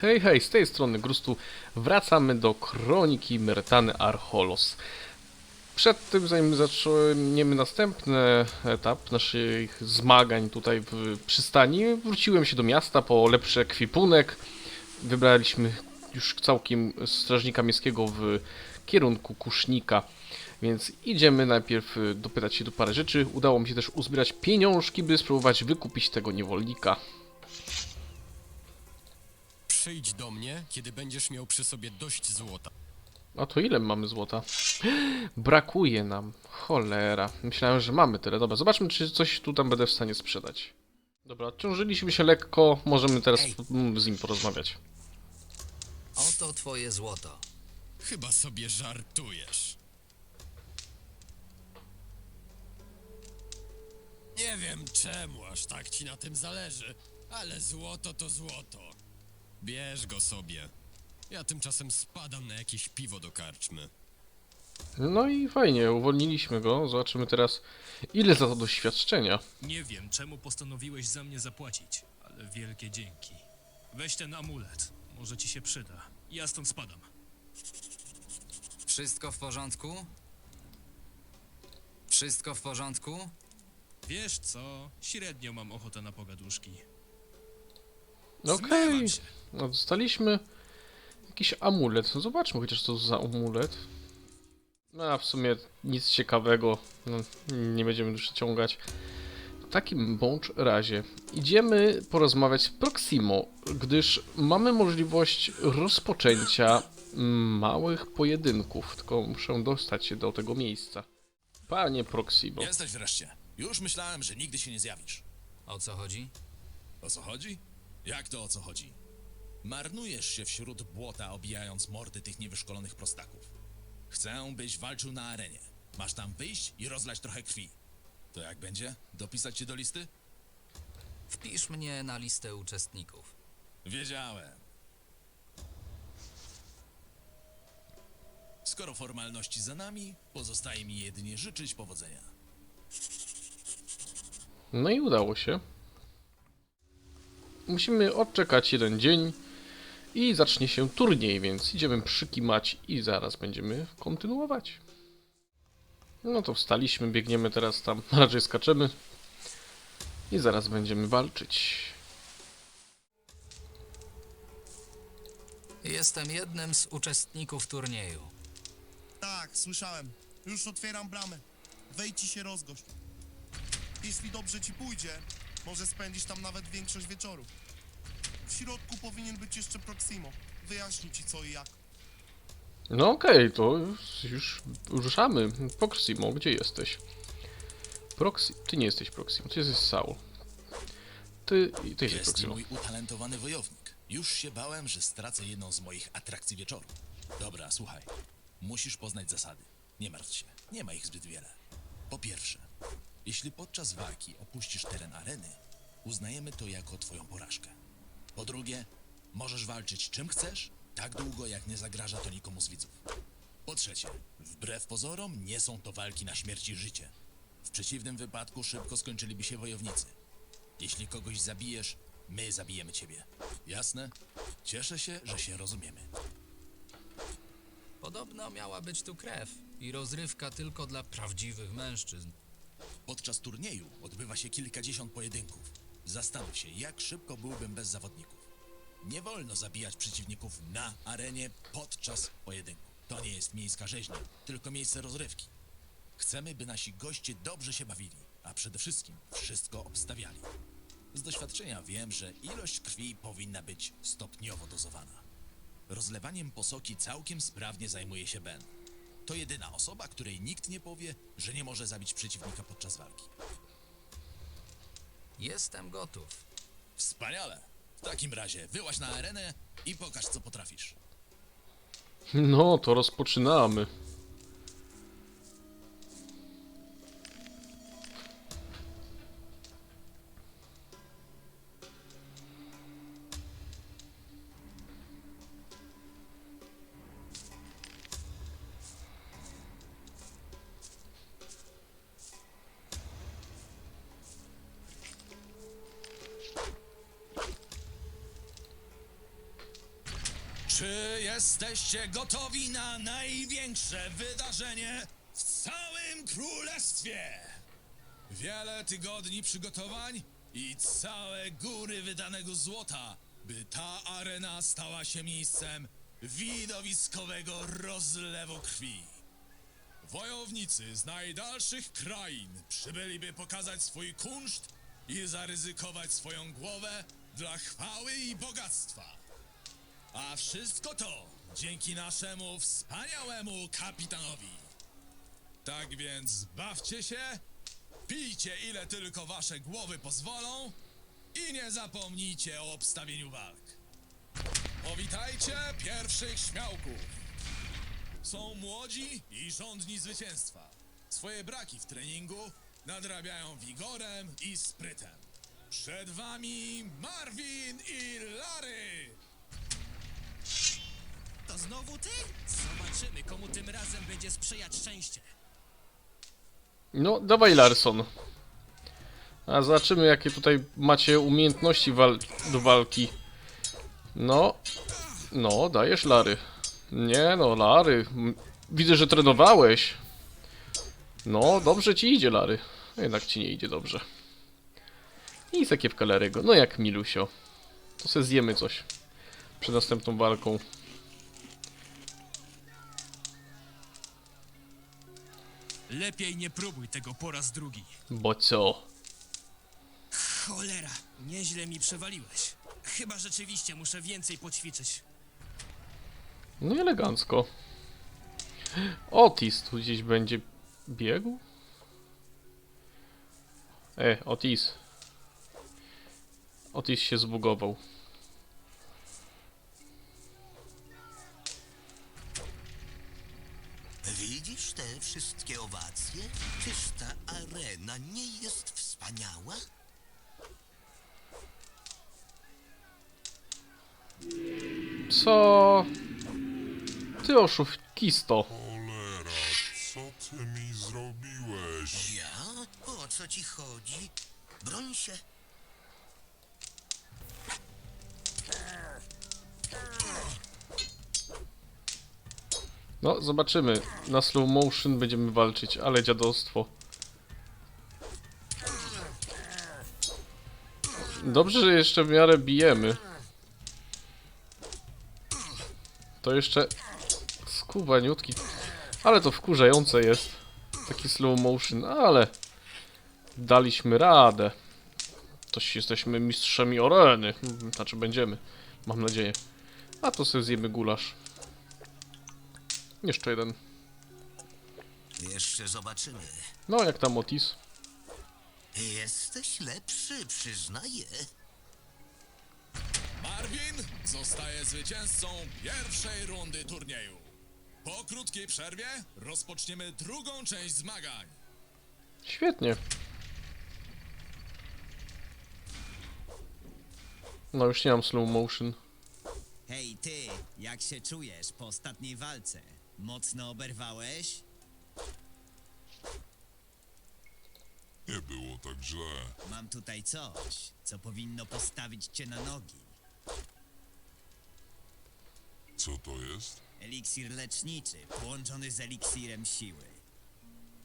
Hej, hej, z tej strony Grustu wracamy do kroniki Mertany Archolos. Przed tym, zanim zaczniemy następny etap naszych zmagań tutaj w przystani, wróciłem się do miasta po lepszy ekwipunek. Wybraliśmy już całkiem strażnika miejskiego w kierunku Kusznika. Więc idziemy najpierw dopytać się do parę rzeczy. Udało mi się też uzbierać pieniążki, by spróbować wykupić tego niewolnika. Przyjdź do mnie, kiedy będziesz miał przy sobie dość złota. A to ile mamy złota? Brakuje nam. Cholera. Myślałem, że mamy tyle. Dobra, zobaczmy, czy coś tu tam będę w stanie sprzedać. Dobra, odciążyliśmy się lekko. Możemy teraz Ej. z nim porozmawiać. Oto twoje złoto. Chyba sobie żartujesz. Nie wiem czemu aż tak ci na tym zależy, ale złoto to złoto. Bierz go sobie. Ja tymczasem spadam na jakieś piwo do karczmy. No i fajnie, uwolniliśmy go. Zobaczymy teraz, ile za to doświadczenia. Nie wiem, czemu postanowiłeś za mnie zapłacić, ale wielkie dzięki. Weź ten amulet, może ci się przyda. Ja stąd spadam. Wszystko w porządku? Wszystko w porządku? Wiesz co? Średnio mam ochotę na pogaduszki. Okej. Zmywam się. No, dostaliśmy jakiś amulet. No, zobaczmy chociaż co za amulet. No, a w sumie nic ciekawego. No, nie będziemy już ciągać. W takim bądź razie idziemy porozmawiać z Proximo, gdyż mamy możliwość rozpoczęcia małych pojedynków. Tylko muszę dostać się do tego miejsca. Panie Proximo. Jesteś wreszcie. Już myślałem, że nigdy się nie zjawisz. O co chodzi? O co chodzi? Jak to o co chodzi? Marnujesz się wśród błota, obijając mordy tych niewyszkolonych prostaków. Chcę, byś walczył na arenie. Masz tam wyjść i rozlać trochę krwi. To jak będzie? Dopisać cię do listy? Wpisz mnie na listę uczestników. Wiedziałem. Skoro formalności za nami, pozostaje mi jedynie życzyć powodzenia. No i udało się. Musimy odczekać jeden dzień i zacznie się turniej, więc idziemy przykimać i zaraz będziemy kontynuować. No to wstaliśmy, biegniemy teraz tam, raczej skaczemy i zaraz będziemy walczyć. Jestem jednym z uczestników turnieju. Tak, słyszałem. Już otwieram bramę. Wejdź i się rozgość. Jeśli dobrze ci pójdzie, może spędzisz tam nawet większość wieczoru. W środku powinien być jeszcze Proximo. Wyjaśni ci co i jak. No okej, to już, już ruszamy. Proximo, gdzie jesteś? Proxi... Ty nie jesteś Proximo, ty jesteś Saul. Ty, ty jesteś Jest Proximo. mój utalentowany wojownik. Już się bałem, że stracę jedną z moich atrakcji wieczoru. Dobra, słuchaj. Musisz poznać zasady. Nie martw się, nie ma ich zbyt wiele. Po pierwsze, jeśli podczas walki opuścisz teren areny, uznajemy to jako twoją porażkę. Po drugie, możesz walczyć czym chcesz, tak długo jak nie zagraża to nikomu z widzów. Po trzecie, wbrew pozorom nie są to walki na śmierć i życie. W przeciwnym wypadku szybko skończyliby się wojownicy. Jeśli kogoś zabijesz, my zabijemy ciebie. Jasne? Cieszę się, że się rozumiemy. Podobno miała być tu krew i rozrywka tylko dla prawdziwych mężczyzn. Podczas turnieju odbywa się kilkadziesiąt pojedynków. Zastanów się, jak szybko byłbym bez zawodników. Nie wolno zabijać przeciwników na arenie podczas pojedynku. To nie jest miejska rzeźnia, tylko miejsce rozrywki. Chcemy, by nasi goście dobrze się bawili, a przede wszystkim wszystko obstawiali. Z doświadczenia wiem, że ilość krwi powinna być stopniowo dozowana. Rozlewaniem posoki całkiem sprawnie zajmuje się Ben. To jedyna osoba, której nikt nie powie, że nie może zabić przeciwnika podczas walki. Jestem gotów. Wspaniale! W takim razie wyłaź na arenę i pokaż, co potrafisz. No, to rozpoczynamy. Jesteście gotowi na największe wydarzenie w całym królestwie? Wiele tygodni przygotowań i całe góry wydanego złota, by ta arena stała się miejscem widowiskowego rozlewu krwi. Wojownicy z najdalszych krain przybyliby pokazać swój kunszt i zaryzykować swoją głowę dla chwały i bogactwa. A wszystko to dzięki naszemu wspaniałemu kapitanowi. Tak więc bawcie się, pijcie ile tylko wasze głowy pozwolą i nie zapomnijcie o obstawieniu walk. Powitajcie pierwszych śmiałków. Są młodzi i żądni zwycięstwa. Swoje braki w treningu nadrabiają wigorem i sprytem. Przed wami Marvin i Larry! To znowu ty? Zobaczymy, komu tym razem będzie sprzyjać szczęście. No, dawaj Larson. A zobaczymy, jakie tutaj macie umiejętności wal do walki. No, no, dajesz Lary. Nie no, Lary. Widzę, że trenowałeś. No, dobrze ci idzie, Lary. Jednak ci nie idzie dobrze. I zakiewka Larego. No jak Milusio. To se zjemy coś. Przed następną walką. Lepiej nie próbuj tego po raz drugi. Bo co? Cholera, nieźle mi przewaliłeś. Chyba rzeczywiście muszę więcej poćwiczyć. No i elegancko. Otis tu gdzieś będzie biegł? E, Otis. Otis się zbugował. Widzisz te wszystkie owacje? Czyż ta arena nie jest wspaniała? Co? Ty oszukisto. Cholera, co ty mi zrobiłeś? Ja? O co ci chodzi? Broń się. No, zobaczymy. Na slow motion będziemy walczyć, ale dziadostwo. Dobrze, że jeszcze w miarę bijemy. To jeszcze skubaniutki. Ale to wkurzające jest. Taki slow motion, ale daliśmy radę. Toś jesteśmy mistrzami areny. Znaczy będziemy. Mam nadzieję. A to sobie zjemy gulasz. Jeszcze jeden. Jeszcze zobaczymy. No, jak tam Otis? Jesteś lepszy, przyznaję. Marvin zostaje zwycięzcą pierwszej rundy turnieju. Po krótkiej przerwie rozpoczniemy drugą część zmagań. Świetnie. No, już nie mam slow motion. Hej ty, jak się czujesz po ostatniej walce? Mocno oberwałeś? Nie było tak źle. Mam tutaj coś, co powinno postawić cię na nogi. Co to jest? Eliksir leczniczy, połączony z eliksirem siły.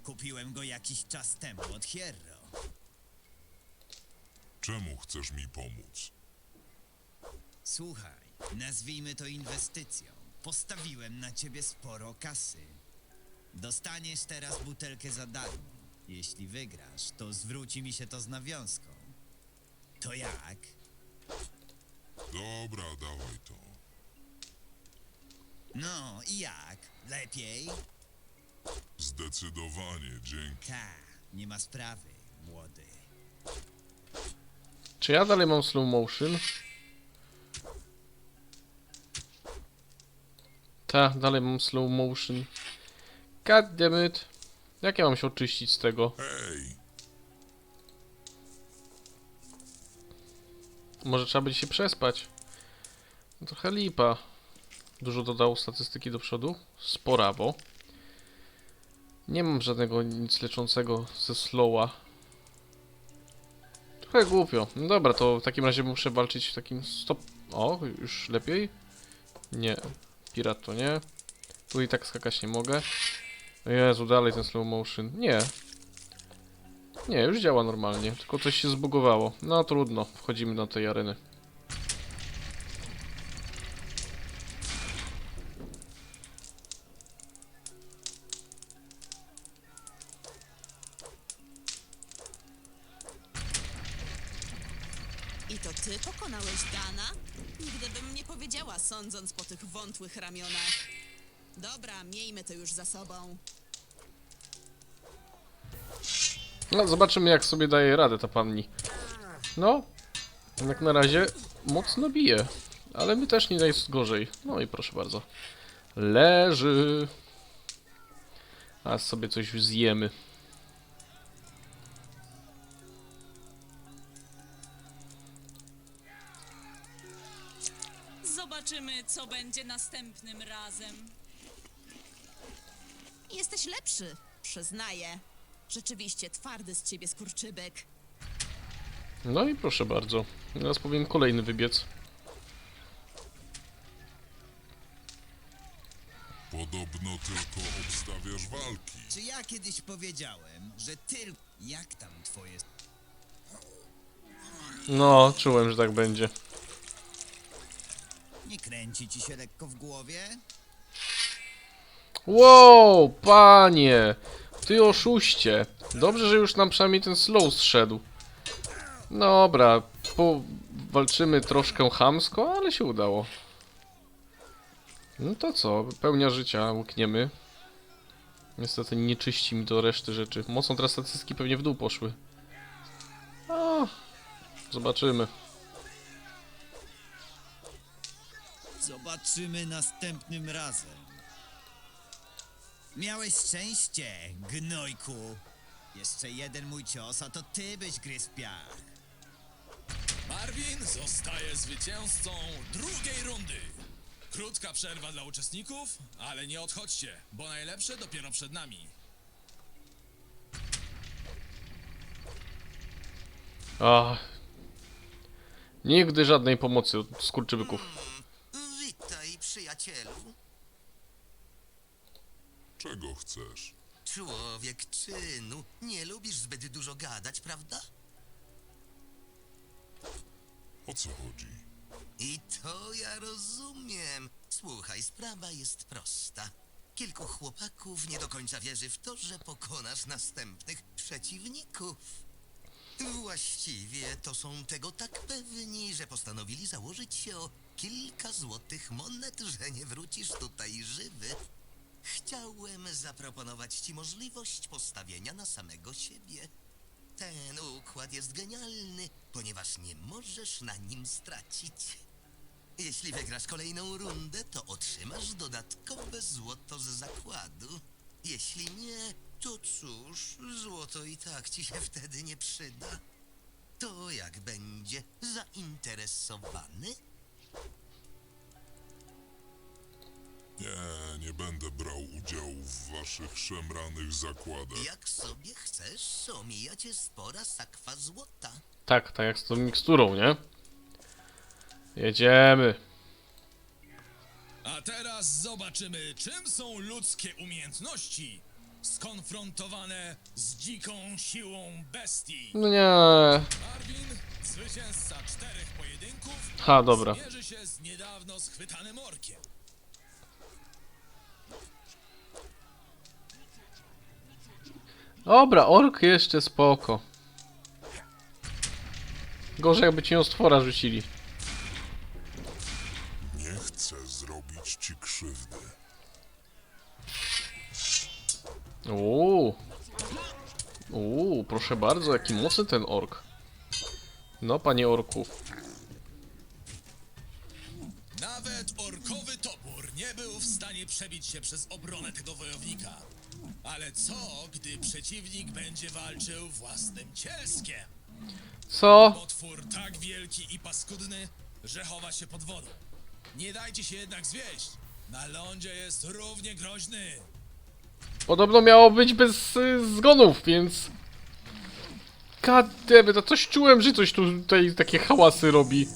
Kupiłem go jakiś czas temu od Hierro. Czemu chcesz mi pomóc? Słuchaj, nazwijmy to inwestycją. Postawiłem na ciebie sporo kasy. Dostaniesz teraz butelkę za darmo. Jeśli wygrasz, to zwróci mi się to z nawiązką. To jak? Dobra, dawaj to. No i jak? Lepiej? Zdecydowanie, dzięki. Ta, nie ma sprawy, młody. Czy ja dalej mam slow motion? Tak, dalej mam slow motion. God damn it. Jak ja mam się oczyścić z tego? Hej, Może trzeba będzie się przespać. No Trochę lipa. Dużo dodał statystyki do przodu. Sporawo. Nie mam żadnego nic leczącego ze slowa. Trochę głupio. No dobra, to w takim razie muszę walczyć w takim stop... O, już lepiej? Nie. Pirat to nie. Tu i tak skakać nie mogę. O Jezu, dalej ten slow motion. Nie. Nie, już działa normalnie, tylko coś się zbugowało. No trudno, wchodzimy do tej areny. I to ty pokonałeś Dana? Nigdy bym nie powiedziała, sądząc po tych wątłych ramionach. Dobra, miejmy to już za sobą. No, zobaczymy jak sobie daje radę ta panni. No, jak na razie mocno bije, ale my też nie jest gorzej. No i proszę bardzo. Leży. A sobie coś zjemy. Zobaczymy, co będzie następnym razem. Jesteś lepszy, przyznaję. Rzeczywiście twardy z ciebie skurczybek. No i proszę bardzo. Teraz powinien kolejny wybiec. Podobno tylko obstawiasz walki. Czy ja kiedyś powiedziałem, że tylko... Jak tam twoje... No, czułem, że tak będzie. Nie kręci ci się lekko w głowie? Wow, panie! Ty oszuście. Dobrze, że już nam przynajmniej ten slow zszedł. Dobra, po... walczymy troszkę chamsko, ale się udało. No to co, pełnia życia, łykniemy. Niestety nie czyści mi do reszty rzeczy. Mocno teraz statystyki pewnie w dół poszły. A, zobaczymy. Zobaczymy następnym razem. Miałeś szczęście, gnojku. Jeszcze jeden mój cios, a to ty byś gryzł piach. Marvin zostaje zwycięzcą drugiej rundy. Krótka przerwa dla uczestników, ale nie odchodźcie, bo najlepsze dopiero przed nami. Ach. Nigdy żadnej pomocy od skurczybyków. Przyjacielu. Czego chcesz? Człowiek czynu. Nie lubisz zbyt dużo gadać, prawda? O co chodzi? I to ja rozumiem. Słuchaj, sprawa jest prosta. Kilku chłopaków nie do końca wierzy w to, że pokonasz następnych przeciwników. Właściwie to są tego tak pewni, że postanowili założyć się o kilka złotych monet, że nie wrócisz tutaj żywy. Chciałem zaproponować ci możliwość postawienia na samego siebie. Ten układ jest genialny, ponieważ nie możesz na nim stracić. Jeśli wygrasz kolejną rundę, to otrzymasz dodatkowe złoto z zakładu. Jeśli nie, to cóż, złoto i tak ci się wtedy nie przyda. To jak będzie zainteresowany? Nie, nie będę brał udziału w waszych szemranych zakładach. Jak sobie chcesz, omija cię spora sakwa złota. Tak, tak jak z tą miksturą, nie? Jedziemy. A teraz zobaczymy, czym są ludzkie umiejętności skonfrontowane z dziką siłą bestii. No nie. Marvin, zwycięzca czterech pojedynków, Ha, dobra. zmierzy się z niedawno schwytanym orkiem. Dobra, ork jeszcze spoko. Gorzej jakby ci ją stwora rzucili. Nie chcę zrobić ci krzywdy. Uuu. Uuu, proszę bardzo, jaki mocny ten ork. No, panie orku. Nawet orkowy topór nie był w stanie przebić się przez obronę tego wojownika. Ale co, gdy przeciwnik będzie walczył własnym cielskiem? Co? Potwór tak wielki i paskudny, że chowa się pod wodą. Nie dajcie się jednak zwieść. Na lądzie jest równie groźny. Podobno miało być bez y, zgonów, więc... It, a coś czułem, że coś tu tutaj takie hałasy robi.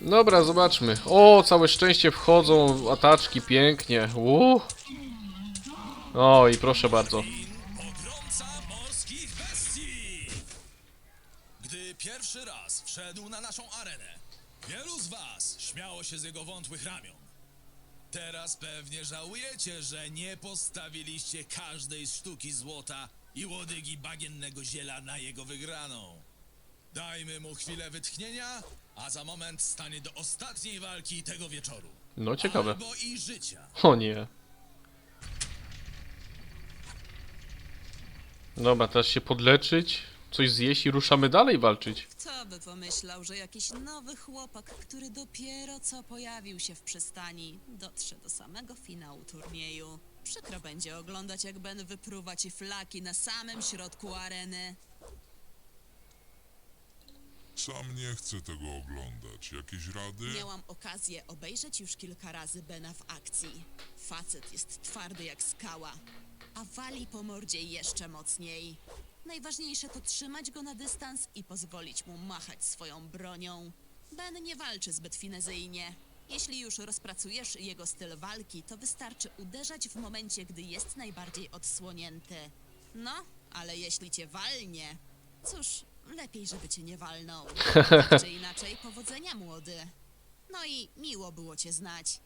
Dobra, zobaczmy. O, całe szczęście wchodzą ataczki, pięknie. Uuu. O, i proszę bardzo. Gdy pierwszy raz wszedł na naszą arenę, wielu z was śmiało się z jego wątłych ramion. Teraz pewnie żałujecie, że nie postawiliście każdej sztuki złota i łodygi bagiennego ziela na jego wygraną. Dajmy mu chwilę wytchnienia, a za moment stanie do ostatniej walki tego wieczoru. No, ciekawe. Albo i życia. O nie. Dobra, teraz się podleczyć, coś zjeść i ruszamy dalej walczyć. Kto by pomyślał, że jakiś nowy chłopak, który dopiero co pojawił się w przystani, dotrze do samego finału turnieju. Przykro będzie oglądać, jak Ben wypruwa ci flaki na samym środku areny. Sam nie chcę tego oglądać. Jakieś rady? Miałam okazję obejrzeć już kilka razy Bena w akcji. Facet jest twardy jak skała, a wali po mordzie jeszcze mocniej. Najważniejsze to trzymać go na dystans i pozwolić mu machać swoją bronią. Ben nie walczy zbyt finezyjnie. Jeśli już rozpracujesz jego styl walki, to wystarczy uderzać w momencie, gdy jest najbardziej odsłonięty. No, ale jeśli cię walnie, cóż, lepiej, żeby cię nie walnął. Tak czy inaczej, powodzenia młody. No i miło było cię znać.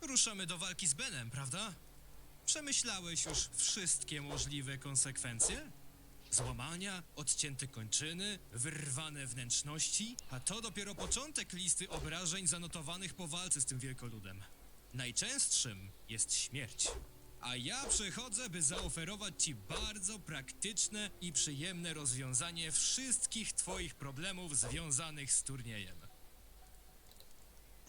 Ruszamy do walki z Benem, prawda? Przemyślałeś już wszystkie możliwe konsekwencje? Złamania, odcięte kończyny, wyrwane wnętrzności, a to dopiero początek listy obrażeń zanotowanych po walce z tym wielkoludem. Najczęstszym jest śmierć. A ja przychodzę, by zaoferować ci bardzo praktyczne i przyjemne rozwiązanie wszystkich twoich problemów związanych z turniejem.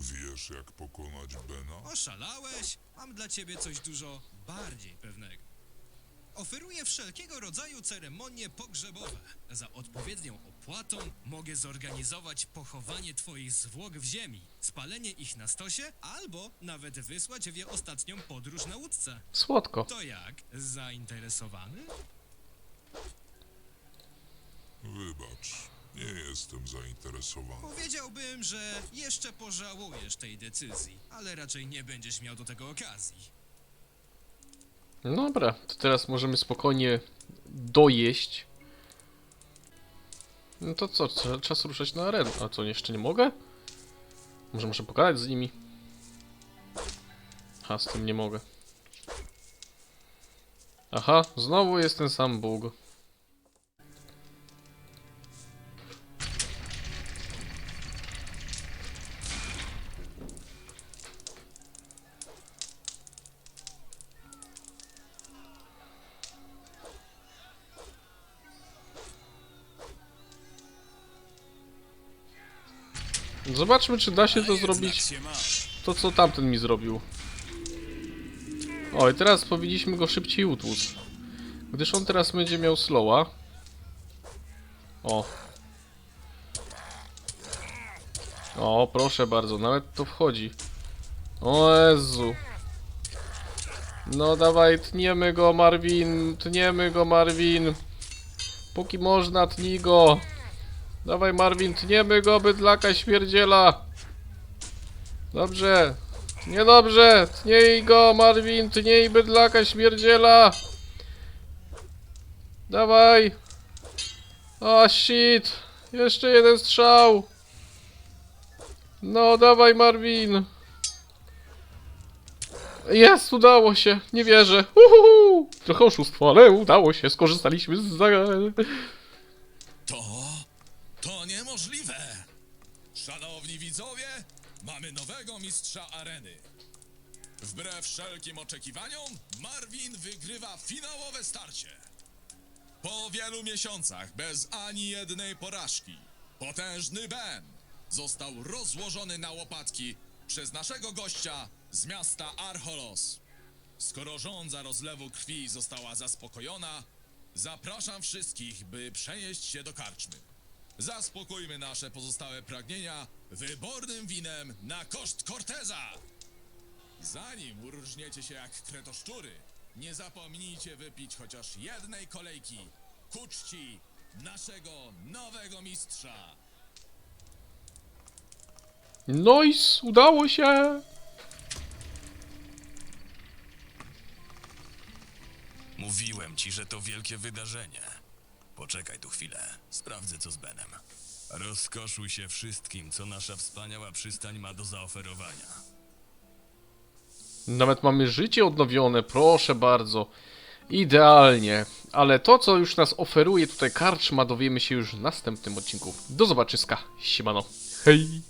Wiesz, jak pokonać Bena? Oszalałeś? Mam dla ciebie coś dużo bardziej pewnego. Oferuję wszelkiego rodzaju ceremonie pogrzebowe. Za odpowiednią opłatą mogę zorganizować pochowanie twoich zwłok w ziemi, spalenie ich na stosie, albo nawet wysłać w je ostatnią podróż na łódce. Słodko. To jak? Zainteresowany? Wybacz, nie jestem zainteresowany. Powiedziałbym, że jeszcze pożałujesz tej decyzji, ale raczej nie będziesz miał do tego okazji. Dobra, to teraz możemy spokojnie dojeść. No to co, trzeba- czas ruszać na arenę. A co, jeszcze nie mogę? Może muszę pogadać z nimi? Ha, z tym nie mogę. Aha, znowu jest ten sam bóg. Zobaczmy, czy da się to zrobić. To, co tamten mi zrobił. O, i teraz powinniśmy go szybciej utłuc. Gdyż on teraz będzie miał slowa. O. O, proszę bardzo, nawet to wchodzi. O Jezu. No dawaj, tniemy go, Marvin. Tniemy go, Marvin. Póki można, tnij go. Dawaj Marvin, tniemy go, bydlaka śmierdziela. Dobrze. Niedobrze. Tnij go, Marvin, tnij bydlaka śmierdziela. Dawaj. O, shit. Jeszcze jeden strzał. No, dawaj Marvin. Jest, udało się. Nie wierzę. Uhuhu. Trochę oszustwo, ale udało się. Skorzystaliśmy z... To... Szanowni widzowie, mamy nowego mistrza areny. Wbrew wszelkim oczekiwaniom, Marvin wygrywa finałowe starcie. Po wielu miesiącach, bez ani jednej porażki, potężny Ben został rozłożony na łopatki przez naszego gościa z miasta Archolos. Skoro żądza rozlewu krwi została zaspokojona, zapraszam wszystkich, by przenieść się do karczmy. Zaspokójmy nasze pozostałe pragnienia wybornym winem na koszt Corteza. Zanim urżniecie się jak kretoszczury, nie zapomnijcie wypić chociaż jednej kolejki ku czci naszego nowego mistrza. Nice, udało się! Mówiłem ci, że to wielkie wydarzenie. Poczekaj tu chwilę. Sprawdzę co z Benem. Rozkoszuj się wszystkim, co nasza wspaniała przystań ma do zaoferowania. Nawet mamy życie odnowione, proszę bardzo. Idealnie. Ale to, co już nas oferuje tutaj karczma, dowiemy się już w następnym odcinku. Do zobaczyska. Siemano. Hej!